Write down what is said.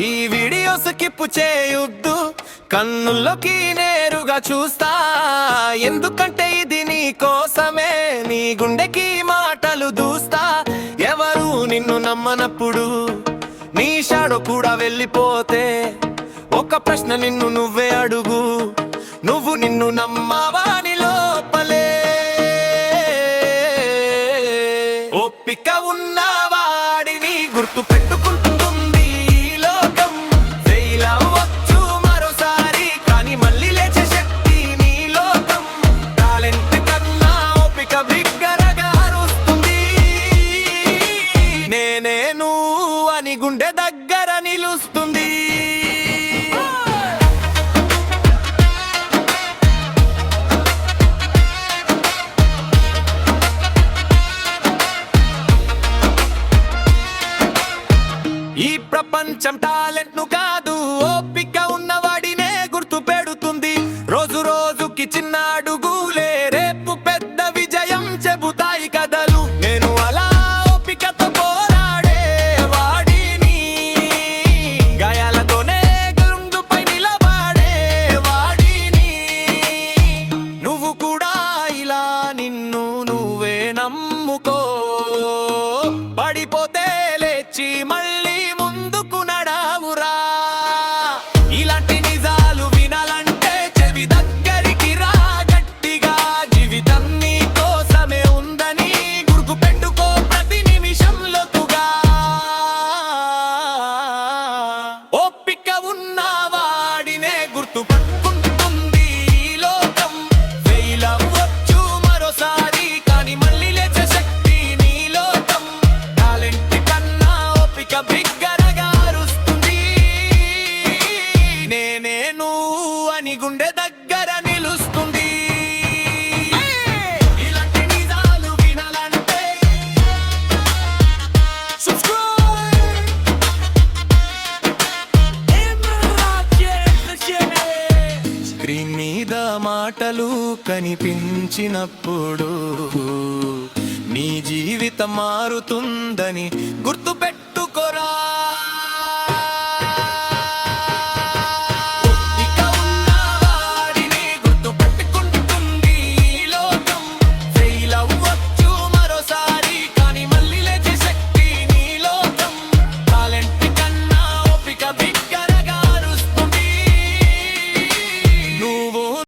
ఈ video skip చేయొద్దు. కన్నుల్లోకి నేరుగా చూస్తా. ఎందుకంటే ఇది నీ కోసమే. నీ గుండెకి మాటలు దూస్తా. ఎవరు నిన్ను నమ్మనప్పుడు? నీ షాడో కూడా వెళ్ళిపోతే. ఒక ప్రశ్న నిన్ను నువ్వే అడుగు. నువ్వు నిన్ను నమ్మవాని నువ్వు గుండె దగ్గర నిలుస్తుంది. ఈ ప్రపంచం టాలెంట్ను కాదు గుండె దగ్గర నిలుస్తుంది. ఇలాంటి నిజాలు వినాలంటే subscribe స్క్రీన్ మీద మాటలు కనిపించినప్పుడు నీ జీవితం మారుతుందని గుర్తు పెట్టుకోరా